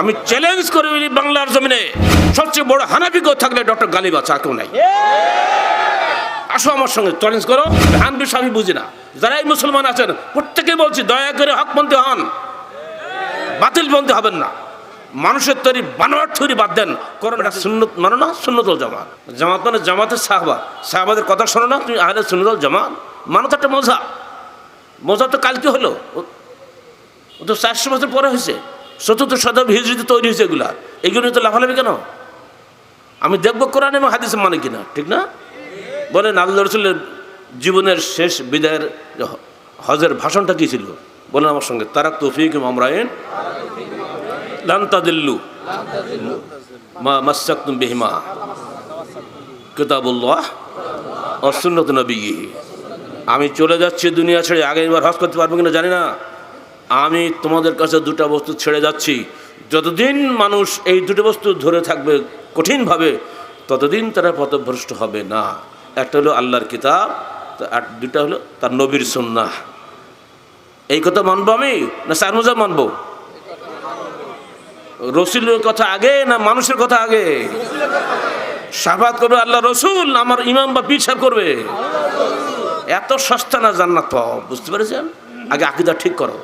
আমি চ্যালেঞ্জ করে বলি বাংলার জমিনে। সবচেয়ে বড় হানাফি কেউ থাকলে ডক্টর গালিব আছে আর কেউ নাই। আসো আমার সঙ্গে চ্যালেঞ্জ করো। হানবি আমি বুঝি না। যারাই মুসলমান আছেন প্রত্যেকে বলছি, দয়া করে হকপন্থী হন। বাতিল বন্ধে হবেন না। মানুষের তৈরি বানোয়ার তৈরি বাদ দেন। করোনা সুন্নত মানো না, সুন্নতল জামাত। জামাত মানে জামাতের সাহবা। সাহবাদের কথা শোনো না, তুমি আহলে সুন্নতল জামাত। মানো তো একটা মজা মজা তো কালকে হলো। ও তো চারশো বছর পরে হয়েছে। চতুর্থ শতাব্দী হিজড়িতে তৈরি হয়েছে এগুলা। এগুলো তো লাফালাফি কেন? আমি দেখব কোরআন এবং হাদিস মানে কিনা, ঠিক না? বলেন আল্লাহ রসুলের জীবনের শেষ বিদায়ের হজের ভাষণটা কী ছিল? বলেন আমার সঙ্গে, তারাক তৌফিক আমরায়ন লান্তাদিল্লু মা মাসাকুম বিহিমা, কিতাবুল্লাহ ও সুন্নত নবী আমি চলে যাচ্ছি দুনিয়া ছেড়ে আগে এবার হজ করতে পারব কিনা জানি না। আমি তোমাদের কাছে দুটো বস্তু ছেড়ে যাচ্ছি। যতদিন মানুষ এই দুটো বস্তু ধরে থাকবে কঠিনভাবে, ততদিন তারা পথভ্রষ্ট হবে না। একটা হলো আল্লাহর কিতাব আর দুটা হলো তার নবীর সুন্নাহ। এই কথা মানবো আমি? না সারমোজা মানবো? রসুলের কথা আগে না মানুষের কথা আগে? সাফাত করবে আল্লাহ রসুল আমার ইমাম বা পিছার করবে? এত সস্তা না জান্নাত বুঝতে পেরেছেন? আগে আকিদা ঠিক করো।